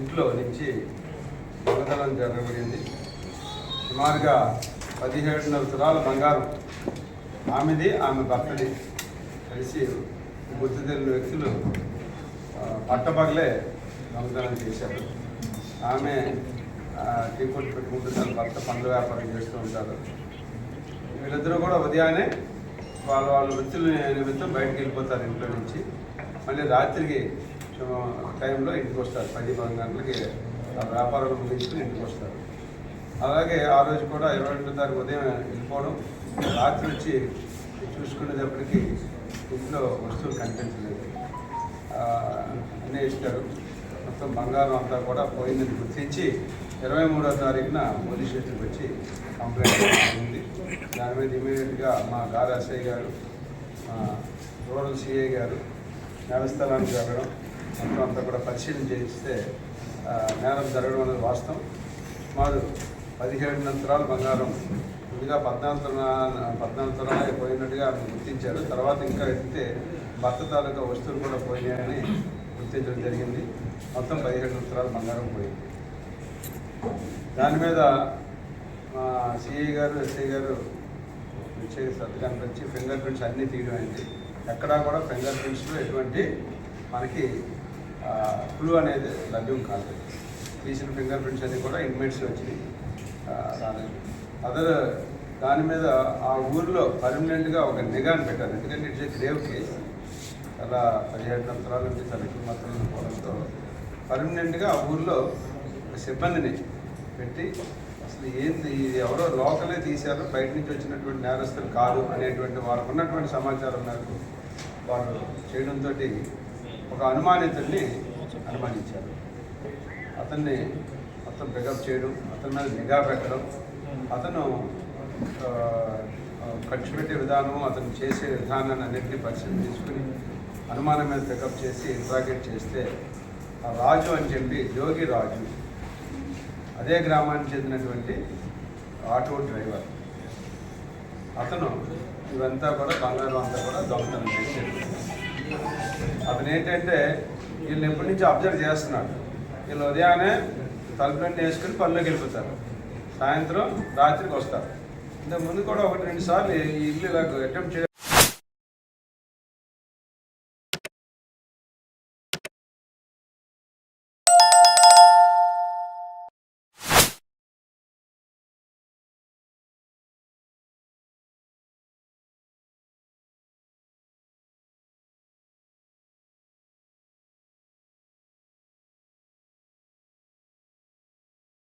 ఇంట్లో నుంచి దొంగతనం జరగబడింది. సుమారుగా పదిహేడున్నర తులాల బంగారం ఆమెది ఆమె భర్తది. కలిసి గుర్తు తెలియని వ్యక్తులు పట్టపగలే దొంగతనం చేశారు. ఆమె టీ కొట్టు పెట్టుకుంటూ తన భర్త పండ్ల వ్యాపారం చేస్తూ ఉంటారు. వీళ్ళిద్దరూ కూడా ఉదయాన్నే వాళ్ళ వాళ్ళ వృత్తుల నిమిత్తం బయటకు వెళ్ళిపోతారు ఇంట్లో నుంచి. మళ్ళీ రాత్రికి టైంలో ఇంటికి వస్తారు. పది పది గంటలకి వ్యాపారాలు ముగించుకుని ఇంటికి వస్తారు. అలాగే ఆ రోజు కూడా ఇరవై రెండో తారీఖు ఉదయం వెళ్ళిపోవడం. రాత్రి వచ్చి చూసుకునేటప్పటికి ఇంట్లో వస్తువులు కనిపించలేదు. అన్నీ ఇస్తారు మొత్తం బంగారం అంతా కూడా పోయిందని గుర్తించి ఇరవై మూడో తారీఖున పోలీస్ స్టేషన్కి వచ్చి కంప్లైంట్ ఉంది దాని మీద ఇమీడియట్గా మా గారు ఎస్ఐ గారు రూరల్ సిఐ గారు నేరస్థలానికి వెళ్ళడం మొత్తం అంతా కూడా పరిశీలన చేయిస్తే ఆ, నేరం జరగడం అనేది వాస్తవం. సుమారు పదిహేడు అంతరాలు బంగారం. ముందుగా పద్నాలుగు పద్నాలుగు తులాలే పోయినట్టుగా ఆమె గుర్తించారు. తర్వాత ఇంకా ఎత్తితే భర్త తాలూకా వస్తువులు కూడా పోయినాయని గుర్తించడం జరిగింది. మొత్తం పదిహేడు అంతరాలు బంగారం పోయింది. దాని మీద మా సిఐ గారు ఎస్ఐ గారు ప్రత్యేక శ్రద్ధ వచ్చి ఫింగర్ ప్రింట్స్ అన్నీ తీయడం అయింది. ఎక్కడా కూడా ఫింగర్ ప్రింట్స్లో ఎటువంటి మనకి క్లూ అనేది లభ్యం కాలేదు తీసిన ఫింగర్ ప్రింట్స్ అన్ని కూడా ఇన్మేట్స్ వచ్చినాయి రాలేదు. అదర్ దాని మీద ఆ ఊర్లో పర్మనెంట్గా ఒక నిఘాని పెట్టారు. ఎందుకంటే ఇట్స్ ఏ గ్రేవ్ కేసు చాలా పదిహేడు సంవత్సరాల నుంచి చాలా ఎక్కువ మాత్రం పోవడంతో పర్మనెంట్గా ఆ ఊర్లో సిబ్బందిని పెట్టి అసలు ఏంది ఇది? ఎవరో లోకలే తీశారు. బయట నుంచి వచ్చినటువంటి నేరస్తులు కాదు అనేటువంటి వారికి ఉన్నటువంటి సమాచారం మేరకు వారు చేయడంతో ఒక అనుమానితుడిని అనుమానించారు. అతన్ని మొత్తం పికప్ చేయడం అతని మీద నిఘా పెట్టడం అతను ఖర్చు పెట్టే విధానం అతను చేసే విధానాన్ని అన్నింటినీ పరిశీలన తీసుకుని అనుమానం మీద పికప్ చేసి ఇంట్రాగేట్ చేస్తే ఆ రాజు అని చెప్పి జోగి రాజు అదే గ్రామానికి చెందినటువంటి ఆటో డ్రైవర్. అతను ఇవంతా కూడా బంగారం అంతా కూడా దొంగతనం చేసేది అతను ఏంటంటే వీళ్ళని ఎప్పటి నుంచి అబ్జర్వ్ చేస్తున్నాడు. వీళ్ళు ఉదయాన్నే తలుపులన్నీ వేసుకుని పనిలోకి వెళ్ళిపోతారు. సాయంత్రం రాత్రికి వస్తారు. ఇంతకు ముందు కూడా ఒకటి రెండు సార్లు ఈ ఇల్లు ఇలా అటెంప్ట్ చేయాలి